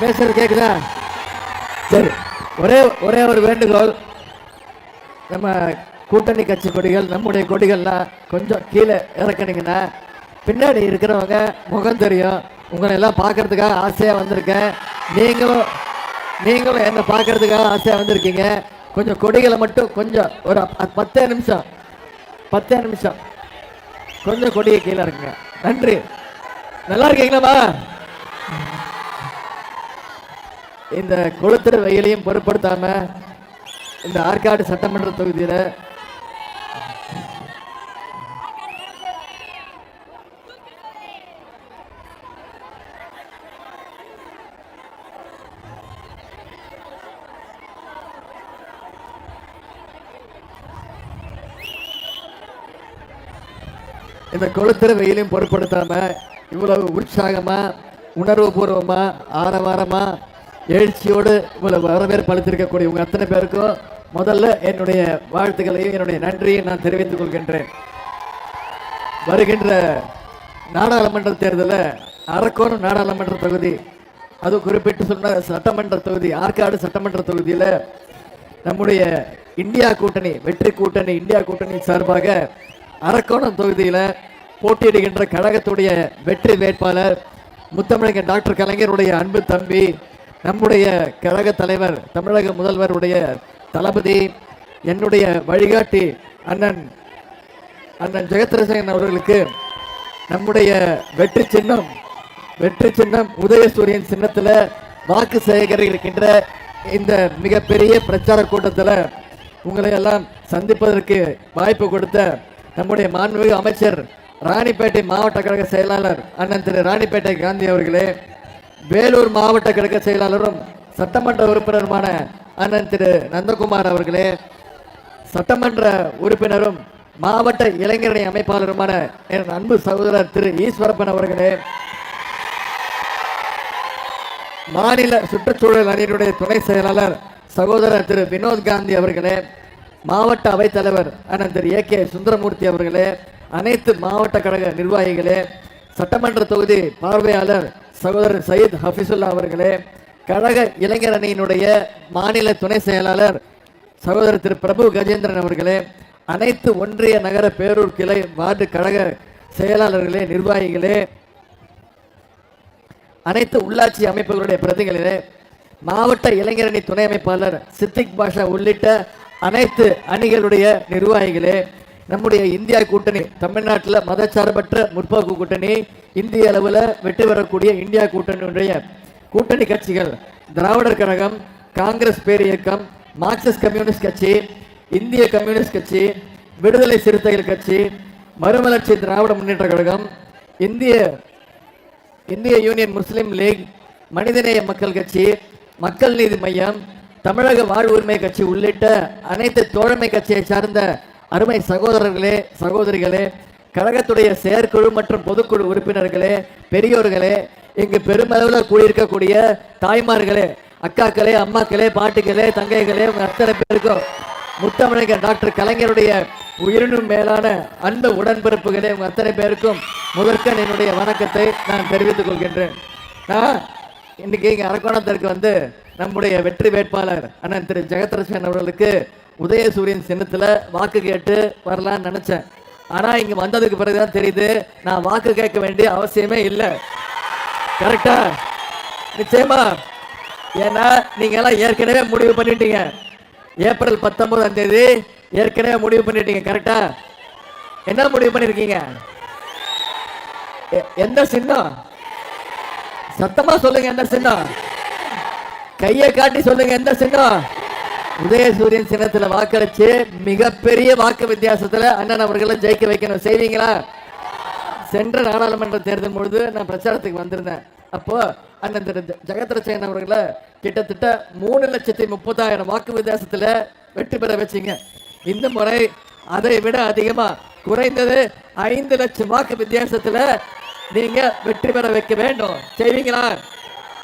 பேசுறது கேட்குதா சரி ஒரே ஒரே ஒரு வேண்டுகோள். நம்ம கூட்டணி கட்சி கொடிகள் நம்முடைய கொடிகள்லாம் கொஞ்சம் கீழே இறக்குனீங்கன்னா பின்னாடி இருக்கிறவங்க முகம் தெரியும். உங்களை எல்லாம் பார்க்கறதுக்காக ஆசையாக வந்திருக்கேன். நீங்களும் நீங்களும் என்னை பார்க்கறதுக்காக ஆசையாக வந்திருக்கீங்க. கொஞ்சம் கொடிகளை மட்டும் கொஞ்சம் ஒரு பத்தே நிமிஷம். பத்தே நிமிஷம். கொஞ்சம் கொடியை கீழே இருக்குங்க நன்றி. நல்லா இருக்கீங்களாம்மா? இந்த கொளுத்துற வெயிலையும் பொருட்படுத்தாம இந்த ஆற்காடு சட்டமன்ற தொகுதியில் இந்த கொளுத்துற வெயிலையும் பொருட்படுத்தாம இவ்வளவு உற்சாகமா உணர்வுபூர்வமா ஆரவாரமா எழுச்சியோடு உங்களை வரவேற்பு அளித்திருக்கக்கூடிய உங்கள் அத்தனை பேருக்கும் முதல்ல என்னுடைய வாழ்த்துக்களையும் என்னுடைய நன்றியை நான் தெரிவித்துக் கொள்கின்றேன். வருகின்ற நாடாளுமன்ற தேர்தலில் அரக்கோணம் நாடாளுமன்ற தொகுதி அது குறிப்பிட்டு சொன்ன சட்டமன்ற தொகுதி ஆற்காடு சட்டமன்ற தொகுதியில் நம்முடைய இந்தியா கூட்டணி வெற்றி கூட்டணி இந்தியா கூட்டணி சார்பாக அரக்கோணம் தொகுதியில் போட்டியிடுகின்ற கழகத்துடைய வெற்றி வேட்பாளர் முத்தமிழக டாக்டர் கலைஞருடைய அன்பு தம்பி நம்முடைய கழக தலைவர் தமிழக முதல்வருடைய தளபதி என்னுடைய வழிகாட்டி அண்ணன் அண்ணன் ஜெகத்ரசேகரன் அவர்களுக்கு நம்முடைய வெற்றி சின்னம் வெற்றி சின்னம் உதயசூரியன் சின்னத்தில் வாக்கு சேகரிக்கின்ற இந்த மிகப்பெரிய பிரச்சார கூட்டத்தில் உங்களை எல்லாம் சந்திப்பதற்கு வாய்ப்பு கொடுத்த நம்முடைய மாண்புமிகு அமைச்சர் ராணிப்பேட்டை மாவட்ட கழக செயலாளர் அண்ணன் திரு ராணிப்பேட்டை காந்தி அவர்களே வேலூர் மாவட்ட கழக செயலாளரும் சட்டமன்ற உறுப்பினருமான அண்ணன் திரு நந்தகுமார் அவர்களே சட்டமன்ற உறுப்பினரும் மாவட்ட இளைஞரணி அமைப்பாளருமான என் அன்பு சகோதரர் திரு ஈஸ்வரப்பன் அவர்களே மாநில சுற்றுச்சூழல் அணியினுடைய துணை செயலாளர் சகோதரர் திரு வினோத் காந்தி அவர்களே மாவட்ட அவைத்தலைவர் அண்ணன் திரு ஏ கே சுந்தரமூர்த்தி அவர்களே அனைத்து மாவட்ட கழக நிர்வாகிகளே சட்டமன்ற தொகுதி பார்வையாளர் சகோதரர் சயீத் ஹஃபிசுல்லா அவர்களே கழக இளைஞர் அணியினுடைய மாநில துணை செயலாளர் சகோதரர் திரு. பிரபு கஜேந்திரன் அவர்களே அனைத்து ஒன்றிய நகர பேரூர் கிளை வார்டு கழக செயலாளர்களே நிர்வாகிகளே அனைத்து உள்ளாட்சி அமைப்புகளுடைய பிரதிகளிலே மாவட்ட இளைஞரணி துணை அமைப்பாளர் சித்திக் பாஷா உள்ளிட்ட அனைத்து அணிகளுடைய நிர்வாகிகளே நம்முடைய இந்தியா கூட்டணி தமிழ்நாட்டில் மதச்சார்பற்ற முற்போக்கு கூட்டணி இந்திய அளவில் வெற்றி பெறக்கூடிய இந்தியா கூட்டணியுடைய கூட்டணி கட்சிகள் திராவிடர் கழகம் காங்கிரஸ் பேரியக்கம் மார்க்சிஸ்ட் கம்யூனிஸ்ட் கட்சி இந்திய கம்யூனிஸ்ட் கட்சி விடுதலை சிறுத்தைகள் கட்சி மறுமலர்ச்சி திராவிட முன்னேற்ற கழகம் இந்திய இந்திய யூனியன் முஸ்லீம் லீக் மனிதநேய மக்கள் கட்சி மக்கள் நீதி மையம் தமிழக வாழ்வுரிமை கட்சி உள்ளிட்ட அனைத்து தோழமை கட்சியை சார்ந்த அருமை சகோதரர்களே சகோதரிகளே கழகத்துடைய செயற்குழு மற்றும் பொதுக்குழு உறுப்பினர்களே பெரியோர்களே இங்கு பெருமளவில் கூடியிருக்கக்கூடிய தாய்மார்களே அக்காக்களே அம்மாக்களே பாட்டிகளே தங்கைகளே உங்கள் அத்தனை பேருக்கும் முத்தமிழக டாக்டர் கலைஞருடைய உயிரினும் மேலான அன்பு உடன்பிறப்புகளே உங்கள் அத்தனை பேருக்கும் முதற்கன் என்னுடைய வணக்கத்தை நான் தெரிவித்துக் கொள்கின்றேன். நான் இன்னைக்கு இங்கே அரக்கோணத்திற்கு வந்து நம்முடைய வெற்றி வேட்பாளர் அண்ணன் திரு ஜெகத்ரசன் அவர்களுக்கு உதயசூரியன் சின்னத்தில் வாக்கு கேட்டு வரலாம்னு நினச்சேன். ஆனால் இங்கே வந்ததுக்கு பிறகு தான் தெரியுது நான் வாக்கு கேட்க வேண்டிய அவசியமே இல்லை. கரெக்டா? நிச்சயமா? ஏன்னா நீங்க எல்லாம் ஏற்கனவே முடிவு பண்ணிட்டீங்க. ஏப்ரல் பத்தொன்பதாம் தேதி ஏற்கனவே முடிவு பண்ணிட்டீங்க கரெக்டா? என்ன முடிவு பண்ணிருக்கீங்க? எ- எந்த சின்னம்? சத்தமா சொல்லுங்க எந்த சின்னம்? கையை காட்டி சொல்லுங்க எந்த சின்னம்? உதயசூரியன் சின்னத்துல வாக்களிச்சு மிகப்பெரிய வாக்கு வித்தியாசத்துல அண்ணன் அவர்களை ஜெயிக்க வைக்கணும். செய்வீங்களா? சென்ற நாடாளுமன்ற தேர்தல் பொழுது நான் பிரச்சாரத்துக்கு வந்திருந்தேன். அப்போ அண்ணன் திரு ஜெகத்ரச்சயன் அவர்களை கிட்டத்தட்ட மூணு லட்சத்தி முப்பதாயிரம் வாக்கு வித்தியாசத்துல வெற்றி பெற வச்சீங்க. இந்த முறை அதை விட அதிகமா குறைந்தது ஐந்து லட்சம் வாக்கு வித்தியாசத்துல நீங்க வெற்றி பெற வைக்க வேண்டும். செய்வீங்களா?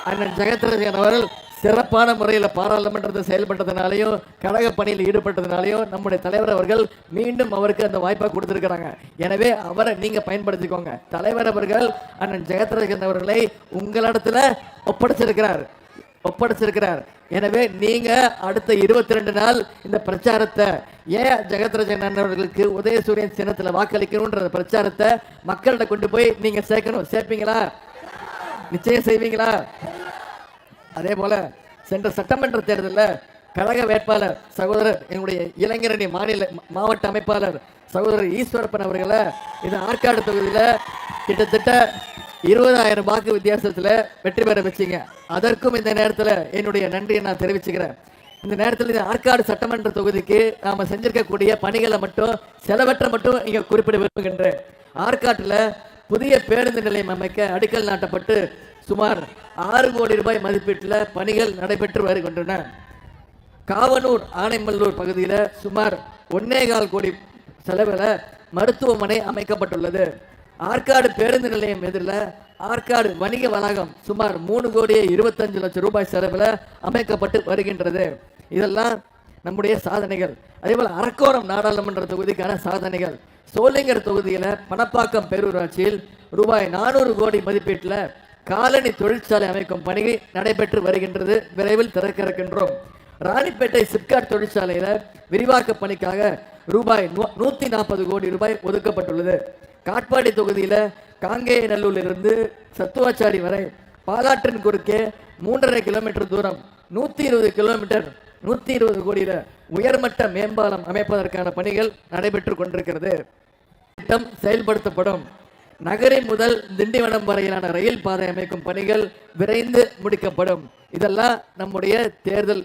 அண்ணன் ஜெகத்ரட்சகன் அவர்கள் சிறப்பான முறையில் பாராளுமன்றத்தில் செயல்பட்டதுனாலையும் கழக பணியில் ஈடுபட்டதுனாலையும் நம்முடைய தலைவர் அவர்கள் மீண்டும் அவருக்கு அந்த வாய்ப்பை கொடுத்துருக்கிறாங்க. எனவே அவரை நீங்கள் பயன்படுத்திக்கோங்க. தலைவர் அவர்கள் அண்ணன் ஜெகத்ரட்சகன் அவர்களை உங்களிடத்துல ஒப்படைச்சிருக்கிறார். ஒப்படைச்சிருக்கிறார். எனவே நீங்க அடுத்த இருபத்தி ரெண்டு நாள் இந்த பிரச்சாரத்தை ஏன் ஜெகத்ரஜன் அவர்களுக்கு உதயசூரியன் சின்னத்துல வாக்களிக்கணும்ன்ற பிரச்சாரத்தை மக்கள்கிட்ட கொண்டு போய் நீங்க சேர்க்கணும். சேர்ப்பீங்களா? நிச்சயம் செய்வீங்களா? அதே போல சென்ற சட்டமன்ற தேர்தலில் கழக வேட்பாளர் சகோதரர் எங்களுடைய இளைஞரணி மாநில மாவட்ட அமைப்பாளர் சகோதரர் ஈஸ்வரப்பன் அவர்களை இது ஆற்காடு தொகுதியில கிட்டத்தட்ட இருபதாயிரம் வாக்கு வித்தியாசத்தில் வெற்றி பெற வச்சீங்க. அதற்கும் இந்த நேரத்தில் என்னுடைய நன்றியை நான் தெரிவிச்சுக்கிறேன். இந்த நேரத்தில் இந்த ஆற்காடு சட்டமன்ற தொகுதிக்கு நாம் செஞ்சிருக்கக்கூடிய பணிகளை மட்டும் செலவற்ற மட்டும் இங்கே குறிப்பிட விரும்புகின்றேன். ஆற்காட்டில் புதிய பேருந்து நிலையம் அமைக்க அடிக்கல் நாட்டப்பட்டு சுமார் ஆறு கோடி ரூபாய் மதிப்பீட்டில் பணிகள் நடைபெற்று வருகின்றன. காவனூர் ஆனைமல்லூர் பகுதியில் சுமார் ஒன்னே கால் கோடி செலவில் மருத்துவமனை அமைக்கப்பட்டுள்ளது. ஆற்காடு பேருந்து நிலையம் எதிரில் ஆற்காடு வணிக வளாகம் சுமார் மூணு கோடியே இருபத்தஞ்சு லட்சம் ரூபாய் செலவில் அமைக்கப்பட்டு வருகின்றது. இதெல்லாம் நம்முடைய சாதனைகள். அதேபோல் அரக்கோரம் நாடாளுமன்ற தொகுதிக்கான சாதனைகள். சோளிங்கர் தொகுதியில் பணப்பாக்கம் பேரூராட்சியில் ரூபாய் நானூறு கோடி மதிப்பீட்டில் காலனி தொழிற்சாலை அமைக்கும் பணி நடைபெற்று வருகின்றது. விரைவில் திறக்க இருக்கின்றோம் ராணிப்பேட்டை சிப்காட் தொழிற்சாலையில் விரிவாக்க பணிக்காக ரூபாய் நூ- நூற்றி நாற்பது கோடி ரூபாய் ஒதுக்கப்பட்டுள்ளது. காட்பாடி தொகுதியில காங்கேய இருந்து சத்துவாச்சாரி வரை பாலாற்றின் குறுக்கே மூன்றரை கிலோமீட்டர் தூரம் நூத்தி இருபது கிலோமீட்டர் நூத்தி இருபது கோடியில உயர்மட்ட மேம்பாலம் அமைப்பதற்கான பணிகள் நடைபெற்று கொண்டிருக்கிறது. திட்டம் செயல்படுத்தப்படும். நகரை முதல் திண்டிவனம் வரையிலான ரயில் பாதை அமைக்கும் பணிகள் விரைந்து முடிக்கப்படும். இதெல்லாம் நம்முடைய தேர்தல்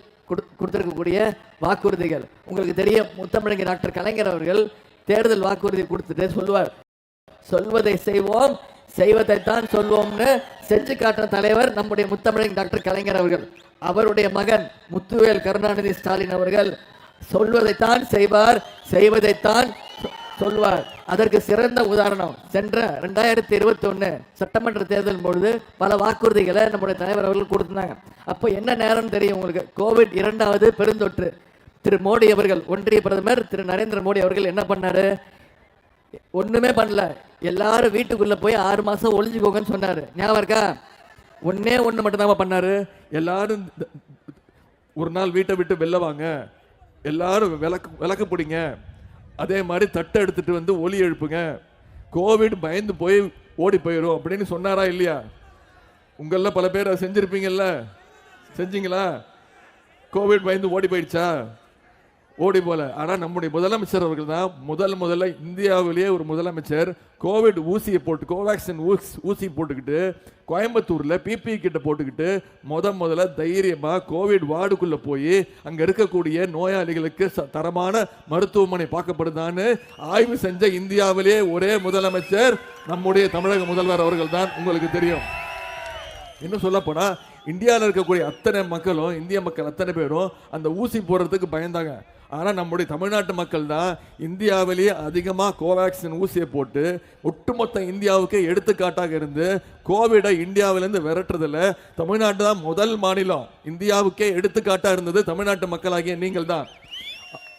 கொடுத்திருக்கக்கூடிய வாக்குறுதிகள். உங்களுக்கு தெரியும் முத்தமிழங்க டாக்டர் கலைஞர் அவர்கள் தேர்தல் வாக்குறுதி கொடுத்துட்டு சொல்லுவார் சொல்வதை செய்வோம் செய்வதைத்தான் சொல்வோம்னு செஞ்சு காட்டுற தலைவர் நம்முடைய முத்தமிழன் டாக்டர் கலைஞர் அவர்கள். அவருடைய மகன் முத்துவேல் கருணாநிதி ஸ்டாலின் அவர்கள் சொல்வதைத்தான் செய்வார் செய்வதைத்தான் சொல்வார். அதற்கு சிறந்த உதாரணம் சென்ற ரெண்டாயிரத்தி இருபத்தி ஒன்று சட்டமன்ற தேர்தல் பொழுது பல வாக்குறுதிகளை நம்முடைய தலைவர் அவர்கள் கொடுத்துருந்தாங்க. அப்போ என்ன நேரம் தெரியும் உங்களுக்கு? கோவிட் இரண்டாவது பெருந்தொற்று. திரு மோடி அவர்கள் ஒன்றிய பிரதமர் திரு நரேந்திர மோடி அவர்கள் என்ன பண்ணாரு? ஒண்ணுமே பண்ணல. எல்லாரும் வீட்டுக்குள்ள போய் ஆறு மாசம் ஒளிஞ்சுக்கோங்கன்னு சொன்னாரு. ஞாபகம் இருக்கா? ஒன்னே ஒண்ணு மட்டும்தான் பண்ணாரு. எல்லாரும் ஒரு நாள் வீட்டை விட்டு வெளில வாங்க. எல்லாரும் விளக்கு விளக்கு பிடிங்க. அதே மாதிரி தட்டை எடுத்துட்டு வந்து ஒலி எழுப்புங்க. கோவிட் பயந்து போய் ஓடி போயிடும் அப்படின்னு சொன்னாரா இல்லையா? உங்கள பல பேர் அதை செஞ்சிருப்பீங்கல்ல? செஞ்சீங்களா? கோவிட் பயந்து ஓடி போயிடுச்சா? ஓடி போல. ஆனால் நம்முடைய முதலமைச்சர் அவர்கள் தான் முதல் முதல்ல இந்தியாவிலேயே ஒரு முதலமைச்சர். கோவிட் ஊசியை போட்டு கோவேக்சின் ஊஸ்- ஊசி போட்டுக்கிட்டு கோயம்புத்தூரில் பிபி கிட்ட போட்டுக்கிட்டு முத முதல்ல தைரியமாக கோவிட் வார்டுக்குள்ளே போய் அங்கே இருக்கக்கூடிய நோயாளிகளுக்கு ச- தரமான மருத்துவமனை பார்க்கப்படுதான்னு ஆய்வு செஞ்ச இந்தியாவிலேயே ஒரே முதலமைச்சர் நம்முடைய தமிழக முதல்வர் அவர்கள் தான். உங்களுக்கு தெரியும். இன்னும் சொல்லப்போனால் இந்தியாவில் இருக்கக்கூடிய அத்தனை மக்களும் இந்திய மக்கள் அத்தனை பேரும் அந்த ஊசி போடுறதுக்கு பயந்தாங்க. ஆனால் நம்முடைய தமிழ்நாட்டு மக்கள் தான் இந்தியாவிலேயே அதிகமாக கோவேக்சின் ஊசியை போட்டு ஒட்டுமொத்த இந்தியாவுக்கே எடுத்துக்காட்டாக இருந்து கோவிடை இந்தியாவிலேருந்து விரட்டுறதில் தமிழ்நாடு தான் முதல் மாநிலம். இந்தியாவுக்கே எடுத்துக்காட்டாக இருந்தது தமிழ்நாட்டு மக்களாகிய நீங்கள் தான்.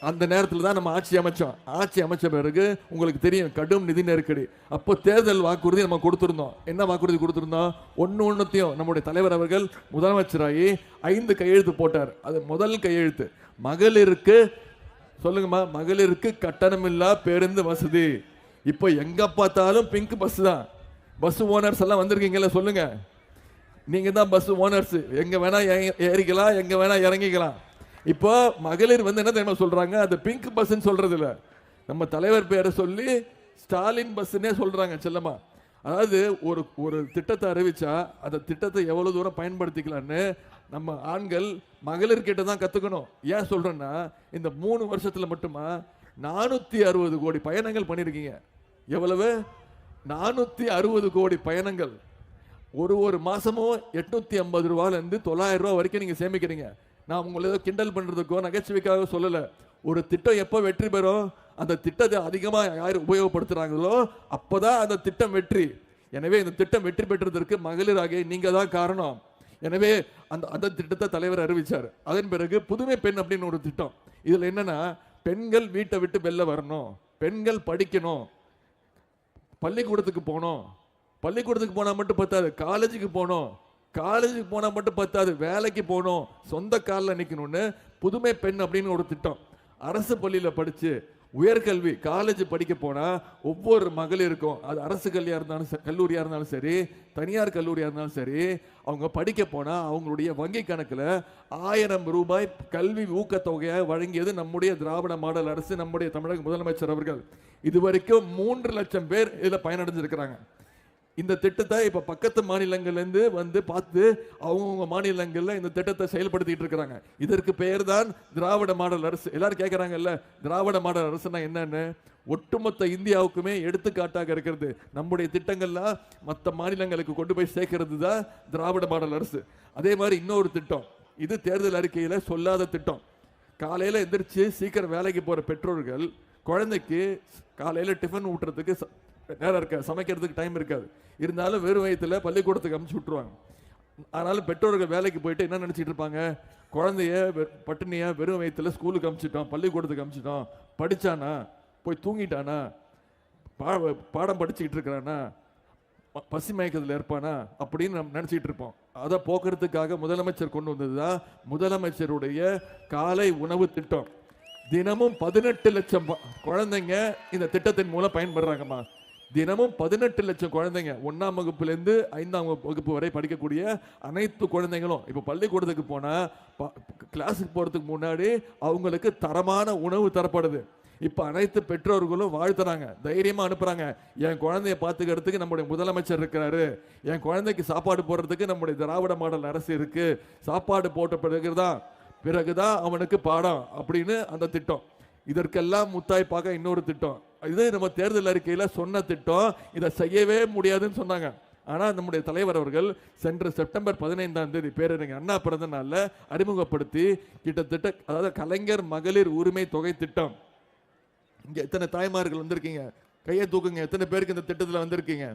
அந்த நேரத்தில் தான் நம்ம ஆட்சி அமைச்சோம். ஆட்சி அமைச்ச பிறகு உங்களுக்கு தெரியும் கடும் நிதி நெருக்கடி. அப்போ தேர்தல் வாக்குறுதி நம்ம கொடுத்துருந்தோம். என்ன வாக்குறுதி கொடுத்துருந்தோம்? ஒன்று ஒன்றுத்தையும் நம்முடைய தலைவர் அவர்கள் முதலமைச்சராகி ஐந்து கையெழுத்து போட்டார். அது முதல் கையெழுத்து. மகளிருக்கு சொல்லுங்கம்மா மகளிருக்கு கட்டணமில்லா பேருந்து வசதி. இப்போ எங்க பார்த்தாலும் பிங்க் பஸ் தான். பஸ் ஓனர்ஸ் எல்லாம் வந்திருக்கீங்கல்ல சொல்லுங்க. நீங்க தான் பஸ் ஓனர்ஸ் எங்க வேணா ஏ- ஏறிக்கலாம் எங்க வேணா இறங்கிக்கலாம். இப்போ மகளிர் வந்து என்ன தெரியுமா சொல்றாங்க? அது பிங்க் பஸ்ன்னு சொல்றது இல்லை நம்ம தலைவர் பேரை சொல்லி ஸ்டாலின் பஸ்ன்னே சொல்றாங்க செல்லமா அதாவது ஒரு ஒரு திட்டத்தை அறிவிச்சா அந்த திட்டத்தை எவ்வளவு தூரம் பயன்படுத்திக்கலாம்னு நம்ம ஆண்கள் மகளிர்கிட்ட தான் கத்துக்கணும். ஏன் சொல்றேன்னா இந்த மூணு வருஷத்துல மட்டுமா நானூத்தி அறுபது கோடி பயணங்கள் பண்ணிருக்கீங்க. எவ்வளவு? நானூத்தி அறுபது கோடி பயணங்கள். ஒரு ஒரு மாசமும் எட்நூத்தி ஐம்பது ரூபாலேருந்து இருந்து தொள்ளாயிரம் ரூபா வரைக்கும் நீங்க சேமிக்கிறீங்க. நான் உங்களை ஏதோ கிண்டல் பண்றதுக்கோ நகைச்சுவைக்காக சொல்லல. ஒரு திட்டம் எப்போ வெற்றி பெறும்? அந்த திட்டத்தை அதிகமாக யார் அப்போ தான் அந்த திட்டம் வெற்றி. எனவே இந்த திட்டம் வெற்றி பெற்றதற்கு மகளிராகிய நீங்கள் தான் காரணம். எனவே அந்த அந்த திட்டத்தை தலைவர் அறிவிச்சார். அதன் பிறகு புதுமை பெண் அப்படின்னு ஒரு திட்டம். இதில் என்னென்னா பெண்கள் வீட்டை விட்டு வெளில வரணும். பெண்கள் படிக்கணும். பள்ளிக்கூடத்துக்கு போகணும். பள்ளிக்கூடத்துக்கு போனால் மட்டும் பத்தாது. காலேஜுக்கு போகணும். காலேஜுக்கு போனால் மட்டும் பத்தாது. வேலைக்கு போகணும். சொந்த காலில் நிற்கணும்னு புதுமை பெண் அப்படின்னு ஒரு திட்டம். அரசு பள்ளியில் படித்து உயர்கல்வி காலேஜ் படிக்க போனால் ஒவ்வொரு மகளிருக்கும் அது அரசு கல்வியாக இருந்தாலும் கல்லூரியாக இருந்தாலும் சரி தனியார் கல்லூரியாக இருந்தாலும் சரி அவங்க படிக்க போனால் அவங்களுடைய வங்கி கணக்கில் ஆயிரம் ரூபாய் கல்வி ஊக்கத்தொகையை வழங்கியது நம்முடைய திராவிட மாடல் அரசு நம்முடைய தமிழக முதலமைச்சர் அவர்கள். இதுவரைக்கும் மூன்று லட்சம் பேர் இதில் பயனடைஞ்சிருக்கிறாங்க. இந்த திட்டத்தை இப்போ பக்கத்து மாநிலங்கள்லேருந்து வந்து பார்த்து அவங்கவுங்க மாநிலங்களில் இந்த திட்டத்தை செயல்படுத்திட்டு இருக்கிறாங்க. இதற்கு பெயர் தான் திராவிட மாடல் அரசு. எல்லாரும் கேட்குறாங்கல்ல திராவிட மாடல் அரசுனா என்னன்னு? ஒட்டுமொத்த இந்தியாவுக்குமே எடுத்துக்காட்டாக இருக்கிறது. நம்முடைய திட்டங்கள்லாம் மற்ற மாநிலங்களுக்கு கொண்டு போய் சேர்க்கறது தான் திராவிட மாடல் அரசு. அதே மாதிரி இன்னொரு திட்டம். இது தேர்தல் அறிக்கையில் சொல்லாத திட்டம். காலையில் எந்திரிச்சு சீக்கிரம் வேலைக்கு போகிற பெற்றோர்கள் குழந்தைக்கு காலையில் டிஃபன் ஊட்டுறதுக்கு ச- நேரம் இருக்காது சமைக்கிறதுக்கு டைம் இருக்காது. இருந்தாலும் வெறும் வயத்தில் பள்ளிக்கூடத்துக்கு அமுச்சு விட்ருவாங்க ஆனாலும் பெற்றோர்கள் வேலைக்கு போயிட்டு என்ன நினச்சிட்டு இருப்பாங்க? குழந்தைய வெ- பட்டினியா வெறும் வயத்தில் ஸ்கூலுக்கு அமுச்சிட்டோம் பள்ளிக்கூடத்துக்கு அமுச்சிட்டோம். படித்தானா போய் தூங்கிட்டானா? பா பாடம் படிச்சுக்கிட்டு இருக்கிறானா? பசி மயக்கத்தில் இருப்பானா? அப்படின்னு நம்ம நினச்சிட்டு இருப்போம். அதை போக்குறதுக்காக முதலமைச்சர் கொண்டு வந்தது தான் முதலமைச்சருடைய காலை உணவு திட்டம். தினமும் பதினெட்டு லட்சம் குழந்தைங்க இந்த திட்டத்தின் மூலம் பயன்படுறாங்கம்மா. தினமும் பதினெட்டு லட்சம் குழந்தைங்க ஒன்றாம் வகுப்புலேருந்து ஐந்தாம் வகுப்பு- வரை படிக்கக்கூடிய அனைத்து குழந்தைங்களும் இப்போ பள்ளிக்கூடத்துக்கு போனால் கிளாஸுக்கு போகிறதுக்கு முன்னாடி அவங்களுக்கு தரமான உணவு தரப்படுது. இப்போ அனைத்து பெற்றோர்களும் வாழ்த்துறாங்க தைரியமாக அனுப்புகிறாங்க என் குழந்தைய பார்த்துக்கிறதுக்கு நம்முடைய முதலமைச்சர் இருக்கிறாரு. என் குழந்தைக்கு சாப்பாடு போடுறதுக்கு நம்முடைய திராவிட மாடல் அரசு இருக்குது சாப்பாடு போட்ட பிறகு தான் பிறகுதான் அவனுக்கு பாடம் அப்படின்னு அந்த திட்டம். இதற்கெல்லாம் முத்தாய்ப்பாக இன்னொரு திட்டம். இது நம்ம தேர்தல் அறிக்கையில் சொன்ன திட்டம் இதை செய்யவே முடியாதுன்னு சொன்னாங்க. ஆனால் நம்முடைய தலைவர் அவர்கள் சென்ற செப்டம்பர் பதினைந்தாம் தேதி பேரறிஞர் அண்ணா பிறந்த நாளில் அறிமுகப்படுத்தி கிட்டத்தட்ட அதாவது கலைஞர் மகளிர் உரிமை தொகை திட்டம். இங்கே எத்தனை தாய்மார்கள் வந்திருக்கீங்க? கையை தூக்குங்க. எத்தனை பேருக்கு இந்த திட்டத்தில் வந்திருக்கீங்க?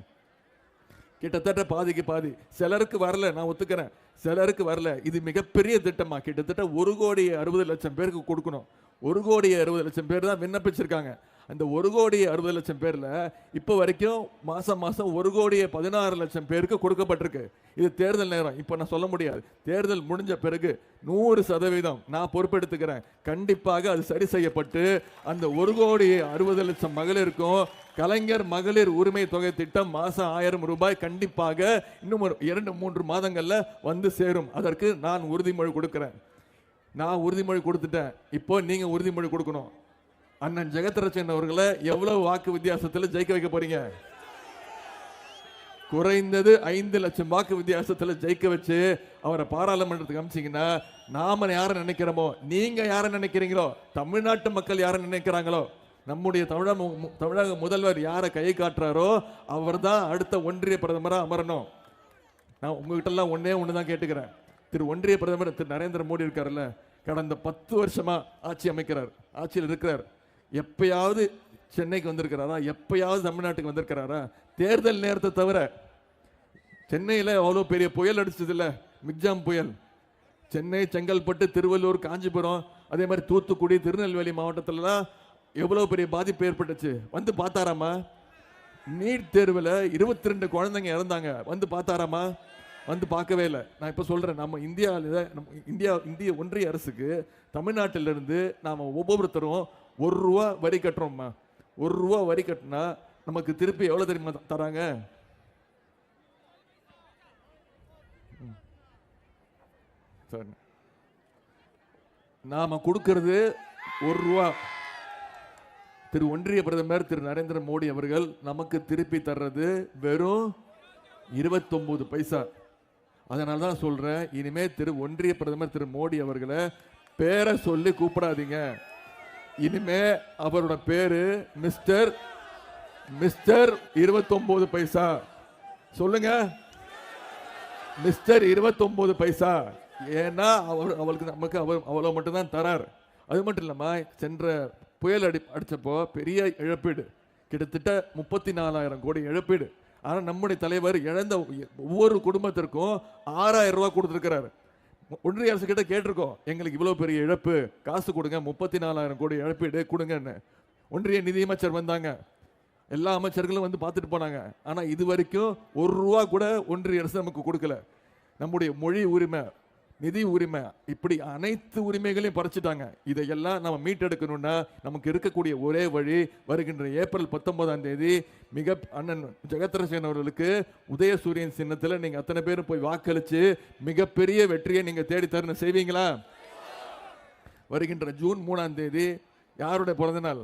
கிட்டத்தட்ட பாதிக்கு பாதி. சிலருக்கு வரல நான் ஒத்துக்கிறேன். சிலருக்கு வரல. இது மிகப்பெரிய திட்டமா? கிட்டத்தட்ட ஒரு கோடி அறுபது லட்சம் பேருக்கு கொடுக்கணும். ஒரு கோடி அறுபது லட்சம் பேர் தான் விண்ணப்பிச்சிருக்காங்க. அந்த ஒரு கோடி அறுபது லட்சம் பேரில் இப்போ வரைக்கும் மாதம் மாதம் ஒரு கோடியே பதினாறு லட்சம் பேருக்கு கொடுக்கப்பட்டிருக்கு. இது தேர்தல் நேரம். இப்போ நான் சொல்ல முடியாது. தேர்தல் முடிஞ்ச பிறகு நூறு சதவீதம் நான் பொறுப்பெடுத்துக்கிறேன். கண்டிப்பாக அது சரி செய்யப்பட்டு அந்த ஒரு கோடி அறுபது லட்சம் மகளிருக்கும் கலைஞர் மகளிர் உரிமை தொகை திட்டம் மாதம் ஆயிரம் ரூபாய் கண்டிப்பாக இன்னும் ஒரு இரண்டு மூன்று மாதங்களில் வந்து சேரும். அதற்கு நான் உறுதிமொழி கொடுக்கிறேன். நான் உறுதிமொழி கொடுத்துட்டேன். இப்போ நீங்க உறுதிமொழி கொடுக்கணும். அண்ணன் ஜெகத்ரட்சன் அவர்களை எவ்வளவு வாக்கு வித்தியாசத்தில் ஜெயிக்க வைக்க போறீங்க? குறைந்தது ஐந்து லட்சம் வாக்கு வித்தியாசத்தில் ஜெயிக்க வச்சு அவரை பாராளுமன்றத்துக்கு அமிச்சிங்கன்னா நாம யாரை நினைக்கிறோமோ நீங்க யாரை நினைக்கிறீங்களோ தமிழ்நாட்டு மக்கள் யாரை நினைக்கிறாங்களோ நம்முடைய தமிழக தமிழக முதல்வர் யாரை கை காட்டுறாரோ அவர் தான் அடுத்த ஒன்றிய பிரதமராக அமரணும். நான் உங்ககிட்ட எல்லாம் ஒன்னே ஒன்று தான் கேட்டுக்கிறேன். திரு ஒன்றிய பிரதமர் திரு நரேந்திர மோடி இருக்காருல்ல கடந்த பத்து வருஷமா ஆட்சி அமைக்கிறார் ஆட்சியில் இருக்கிறார். எப்பயாவது சென்னைக்கு வந்திருக்கிறாரா? எப்பயாவது தமிழ்நாட்டுக்கு வந்திருக்கிறாரா? தேர்தல் நேரத்தை தவிர சென்னையில் அவ்வளோ பெரிய புயல் அடிச்சதில்ல மிக்ஜாம் புயல். சென்னை செங்கல்பட்டு திருவள்ளூர் காஞ்சிபுரம் அதே மாதிரி தூத்துக்குடி திருநெல்வேலி மாவட்டத்திலலாம் எவ்வளோ பெரிய பாதிப்பு ஏற்பட்டுச்சு? வந்து பார்த்தாராமா? நீட் தேர்வில் இருபத்தி ரெண்டு குழந்தைங்க இறந்தாங்க. வந்து பார்த்தாராமா? வந்து பார்க்கவே இல்லை. நான் இப்போ சொல்கிறேன் நம்ம இந்தியாவில் நம்ம இந்தியா இந்திய ஒன்றிய அரசுக்கு தமிழ்நாட்டிலிருந்து நாம் ஒவ்வொருத்தரும் ஒரு ரூபா வரி கட்டுறோம்மா ஒரு ரூபா வரி கட்டினா நமக்கு திருப்பி எவ்வளோ தெரியுமா தராங்க? ம். சரி நாம் கொடுக்கறது ஒரு ரூபா. திரு ஒன்றிய பிரதமர் திரு நரேந்திர மோடி அவர்கள் நமக்கு திருப்பி தர்றது வெறும் 29 பைசா. அதனால தான் சொல்கிறேன் இனிமேல் திரு ஒன்றிய பிரதமர் திரு மோடி அவர்களை பேரை சொல்லி கூப்பிடாதீங்க. இனிமே அவரோட பேரு மிஸ்டர் மிஸ்டர் 29 பைசா. சொல்லுங்க. மிஸ்டர் 29 பைசா. ஏன்னா அவர் அவளுக்கு நமக்கு அவர் அவ்வளோ மட்டும்தான் தரார். அது மட்டும் இல்லாமல் சென்ற புயல் அடி அடித்தப்போ பெரிய இழப்பீடு. கிட்டத்தட்ட முப்பத்தி நாலாயிரம் கோடி இழப்பீடு. ஆனால் நம்முடைய தலைவர் இழந்த ஒவ்வொரு குடும்பத்திற்கும் ஆறாயிரம் ரூபா கொடுத்துருக்கிறாரு. ஒன்றிய அரசு கிட்ட கேட்டிருக்கோம் எங்களுக்கு இவ்வளோ பெரிய இழப்பு. காசு கொடுங்க முப்பத்தி நாலாயிரம் கோடி இழப்பீடு கொடுங்கன்னு. ஒன்றிய நிதியமைச்சர் வந்தாங்க. எல்லா அமைச்சர்களும் வந்து பார்த்துட்டு போனாங்க. ஆனால் இது வரைக்கும் ஒரு ரூபா கூட ஒன்றிய அரசு நமக்கு கொடுக்கல. நம்முடைய மொழி உரிமை நிதி உரிமை. இப்படி அனைத்து உரிமைகளையும் பறிச்சுட்டாங்க. இதையெல்லாம் நம்ம மீட்டெடுக்கணும்னா நமக்கு இருக்கக்கூடிய ஒரே வழி வருகின்ற ஏப்ரல் பத்தொன்பதாம் தேதி மிக அண்ணன் ஜெகத்ரசேன் அவர்களுக்கு உதயசூரியன் சின்னத்தில் நீங்கள் அத்தனை பேரும் போய் வாக்களித்து மிகப்பெரிய வெற்றியை நீங்கள் தேடித்தரணும். செய்வீங்களா? வருகின்ற ஜூன் மூணாம் தேதி யாருடைய பிறந்தநாள்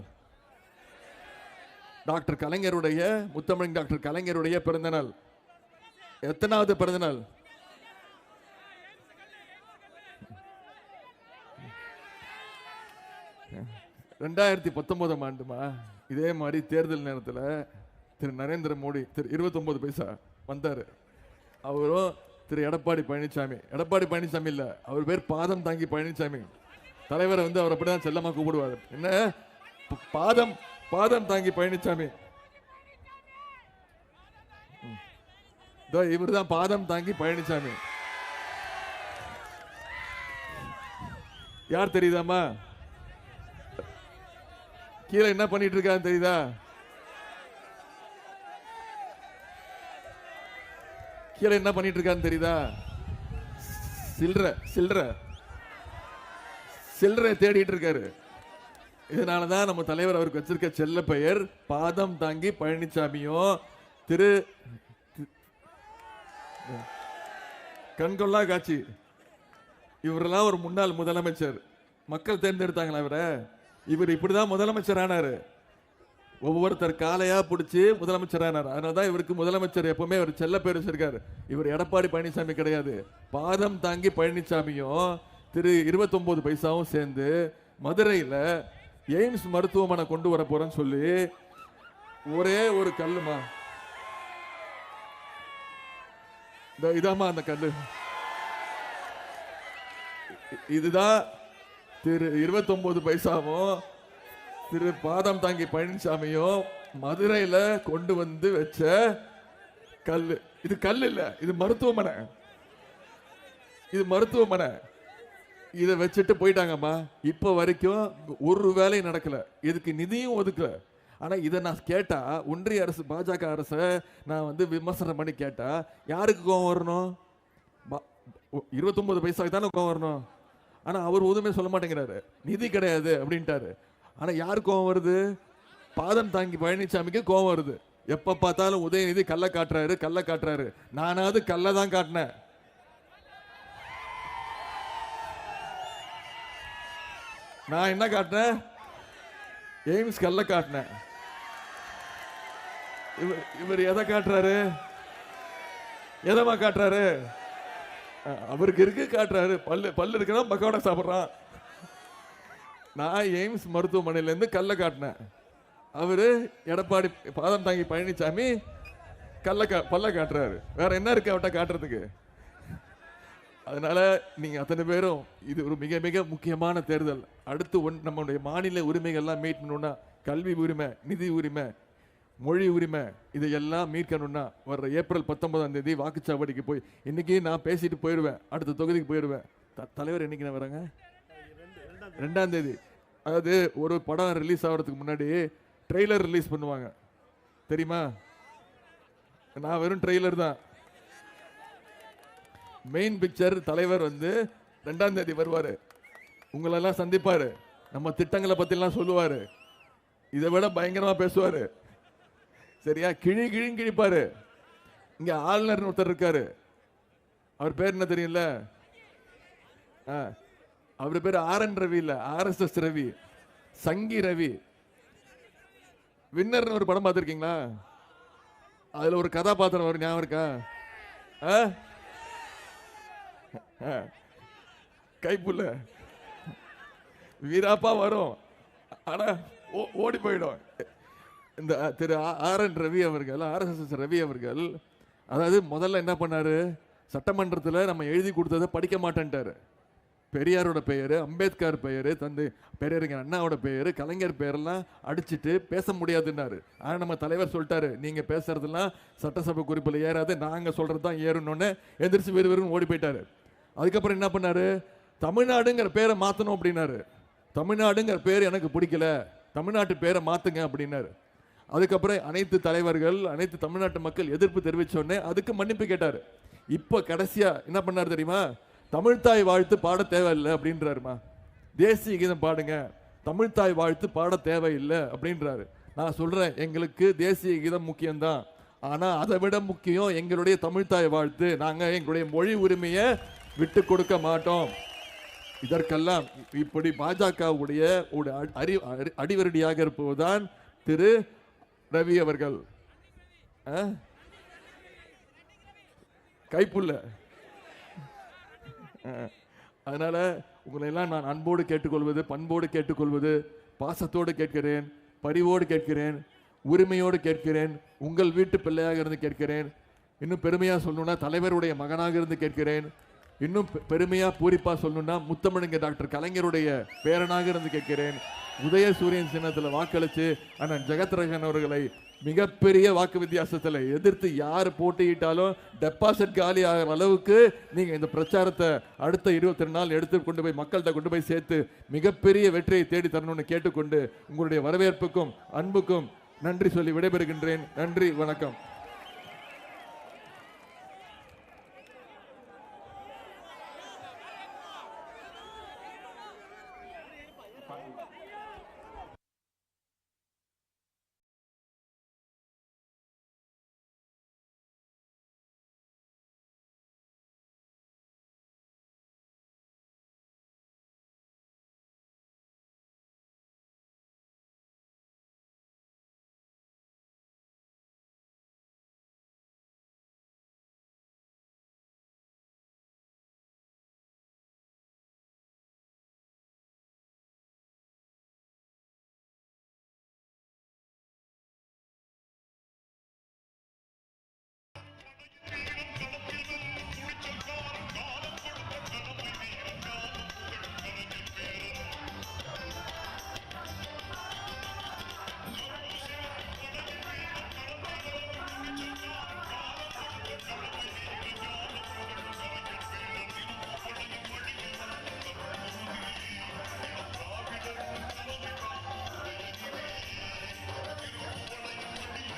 டாக்டர் கலைஞருடைய முத்தமிழ் டாக்டர் கலைஞருடைய பிறந்தநாள் எத்தனாவது பிறந்தநாள் ரெண்டாயிரத்தி பத்தொன்பதாம் ஆண்டுமா? இதே மாதிரி தேர்தல் நேரத்தில் திரு நரேந்திர மோடி திரு இருபத்தொம்பது பைசா வந்தார். அவரும் திரு எடப்பாடி பழனிசாமி. எடப்பாடி பழனிசாமி இல்லை அவர் பேர் பாதம் தாங்கி பழனிசாமி. தலைவரை வந்து அவர் அப்படிதான் செல்லமாக கூப்பிடுவார். என்ன? பாதம் பாதம் தாங்கி பழனிசாமி. இவர் தான் பாதம் தாங்கி பழனிசாமி. யார் தெரியுதாம்மா? கீழே என்ன பண்ணிட்டு இருக்கான்னு தெரியுதா? கீழே என்ன பண்ணிட்டு இருக்கான்னு தெரியுதா? சில்ற சில்ற. சில்லறை தேடிட்டு இருக்காரு. இதனாலதான் நம்ம தலைவர் அவருக்கு வச்சிருக்க செல்ல பெயர் பாதம் தாங்கி பழனிசாமியும் திரு கண்கொள்ளா காட்சி. இவரெல்லாம் ஒரு முன்னாள் முதலமைச்சர். மக்கள் தேர்ந்தெடுத்தாங்களா இவரை? இவர் இப்படிதான் முதலமைச்சர் ஆனாரு ஒவ்வொருத்தர் காலையா பிடிச்சி முதலமைச்சர் ஆனார் அதனால தான் இவருக்கு முதலமைச்சர் எப்பவுமே ஒரு செல்ல பேர் வச்சிருக்காரு. இவர் எடப்பாடி பழனிசாமி கிடையாது. பாதம் தாங்கி பழனிசாமியும் திரு 29 பைசாவும் சேர்ந்து மதுரையில் எய்ம்ஸ் மருத்துவமனை கொண்டு வர போறேன்னு சொல்லி ஒரே ஒரு கல்லுமா? இந்த இதாம்மா அந்த கல்லு. இதுதான் திரு 29 பைசாவும் திரு பாதம் தாங்கி பழனிசாமியும் மதுரையில் கொண்டு வந்து வச்ச கல் இது கல் இல்லை இது மருத்துவமனை. இது மருத்துவமனை. இதை வச்சுட்டு போயிட்டாங்கம்மா. இப்போ வரைக்கும் ஒரு வேலையும் நடக்கல. இதுக்கு நிதியும் ஒதுக்கல. ஆனால் இதை நான் கேட்டால் ஒன்றிய அரசு பாஜக அரசை நான் வந்து விமர்சனம் பண்ணி கேட்டால் யாருக்கு கோவம் வரணும்? இருபத்தொம்பது பைசாவுக்கு தானே கோவம் வரணும்? ஆனால் அவர் ஒதுமே சொல்ல மாட்டேங்கிறாரு. நிதி கிடையாது அப்படின்ட்டாரு. ஆனால் யார் கோவம் வருது? பாதம் தாங்கி பழனிசாமிக்கு கோவம் வருது. எப்போ பார்த்தாலும் உதயநிதி கல்ல காட்டுறாரு கல்ல காட்டுறாரு. நானாவது கல்ல தான் காட்டினேன். நான் என்ன காட்டினேன்? எய்ம்ஸ் கல்ல காட்டினேன். இவர் இவர் எதை காட்டுறாரு? எதமா காட்டுறாரு? அவருக்கு இருக்கு காட்டுறாரு. பல்லு பல்லு இருக்குன்னா பக்கோடா சாப்பிட்றான். நான் எய்ம்ஸ் மருத்துவமனையிலேருந்து கல்லை காட்டினேன். அவர் எடப்பாடி பாதம் தாங்கி பழனிசாமி கல்லை கா பல்ல காட்டுறாரு. வேற என்ன இருக்கு அவட்ட காட்டுறதுக்கு? அதனால நீங்கள் அத்தனை பேரும் இது ஒரு மிக மிக முக்கியமான தேர்தல். அடுத்து ஒன் நம்மளுடைய மாநில உரிமைகள்லாம் மீட்கணும்னா கல்வி உரிமை நிதி உரிமை மொழி உரிமை இதையெல்லாம் மீட்கணும்னா வர்ற ஏப்ரல் பத்தொன்பதாம் தேதி வாக்குச்சாவடிக்கு போய் இன்னைக்கு நான் பேசிட்டு போயிடுவேன். அடுத்த தொகுதிக்கு போயிடுவேன். த- தலைவர் என்னைக்கு நான் வரேங்க? ரெண்டாம் தேதி. அதாவது ஒரு படம் ரிலீஸ் ஆகிறதுக்கு முன்னாடி ட்ரெய்லர் ரிலீஸ் பண்ணுவாங்க. தெரியுமா? நான் வெறும் ட்ரெய்லர் தான். மெயின் பிக்சர் தலைவர் வந்து ரெண்டாம் தேதி வருவார். உங்களெல்லாம் சந்திப்பார். நம்ம திட்டங்களை பற்றிலாம் சொல்லுவார். இதை விட பயங்கரமாக பேசுவார். சரியா? கிழி கிழின்னு கிழிப்பாரு. இங்க ஆளுநர் ஒருத்தர் இருக்காரு. அவர் பேர் என்ன தெரியல ஆ, அவர் பேர் ஆர் என் ரவி இல்ல ஆர்எஸ்எஸ் ரவி. சங்கி ரவி. வின்னர்னு ஒரு படம் பார்த்துருக்கீங்களா? அதுல ஒரு கதாபாத்திரம் வரும் ஞாபகம் இருக்கா? ஆ? ஆ. கைப்புள்ள வீராப்பா வரும். ஆனா ஓ- ஓடி போயிடும். இந்த திரு ஆ- ஆர் என் ரவி அவர்கள் ஆர்எஸ்எஸ் ரவி அவர்கள் அதாவது முதல்ல என்ன பண்ணார்? சட்டமன்றத்தில் நம்ம எழுதி கொடுத்ததை படிக்க மாட்டேன்ட்டார். பெரியாரோட பெயர் அம்பேத்கர் பெயர் தந்தை பெரியாருங்க அண்ணாவோட பெயர் கலைஞர் பெயரெல்லாம் அடிச்சிட்டு பேச முடியாதுன்னாரு. ஆனால் நம்ம தலைவர் சொல்லிட்டாரு நீங்கள் பேசுறதெல்லாம் சட்டசபை குறிப்பில் ஏறாது நாங்கள் சொல்கிறது தான் ஏறணும்னு. எந்திரிச்சு வெறு வெறும் ஓடி போயிட்டாரு. அதுக்கப்புறம் என்ன பண்ணாரு? தமிழ்நாடுங்கிற பேரை மாற்றணும் அப்படின்னாரு. தமிழ்நாடுங்கிற பேர் எனக்கு பிடிக்கல. தமிழ்நாட்டு பேரை மாற்றுங்க அப்படின்னாரு. அதுக்கப்புறம் அனைத்து தலைவர்கள் அனைத்து தமிழ்நாட்டு மக்கள் எதிர்ப்பு தெரிவித்தோடனே அதுக்கு மன்னிப்பு கேட்டார். இப்போ கடைசியாக என்ன பண்ணார் தெரியுமா? தமிழ்தாய் வாழ்த்து பாட தேவையில்லை அப்படின்றாருமா. தேசிய கீதம் பாடுங்க. தமிழ்தாய் வாழ்த்து பாட தேவையில்லை அப்படின்றாரு. நான் சொல்கிறேன் எங்களுக்கு தேசிய கீதம் முக்கியம்தான். ஆனால் அதை விட முக்கியம் எங்களுடைய தமிழ்தாய் வாழ்த்து. நாங்கள் எங்களுடைய மொழி உரிமையை விட்டு கொடுக்க மாட்டோம். இதற்கெல்லாம் இப்படி பாஜகவுடைய ஒரு அடி- அறி அடி- இருப்பதுதான் திரு ரவி அவர்கள் ஆ? கைப்புள்ள ஆ. அதனால உங்களை எல்லாம் நான் அன்போடு கேட்டுக்கொள்வது பண்போடு கேட்டுக்கொள்வது பாசத்தோடு கேட்கிறேன் பரிவோடு கேட்கிறேன் உரிமையோடு கேட்கிறேன் உங்கள் வீட்டு பிள்ளையாக இருந்து கேட்கிறேன் இன்னும் பெருமையாக சொல்லணும்னா தலைவருடைய மகனாக இருந்து கேட்கிறேன் இன்னும் பெ- பெருமையா பூரிப்பா சொல்லணும்னா முத்தமிழுங்க டாக்டர். கலைஞருடைய பேரனாக இருந்து கேட்கிறேன். உதயசூரியன் சின்னத்துல வாக்களிச்சு அண்ணன் ஜெகத்ரகன் அவர்களை மிகப்பெரிய வாக்கு வித்தியாசத்தில் எதிர்த்து யார் போட்டியிட்டாலும் டெபாசிட் காலி ஆகிற அளவுக்கு நீங்கள் இந்த பிரச்சாரத்தை அடுத்த இருபத்தி ரெண்டு நாள் எடுத்து கொண்டு போய் மக்கள்கிட்ட கொண்டு போய் சேர்த்து மிகப்பெரிய வெற்றியை தேடி தரணும்னு கேட்டுக்கொண்டு உங்களுடைய வரவேற்புக்கும் அன்புக்கும் நன்றி சொல்லி விடைபெறுகின்றேன். நன்றி வணக்கம்.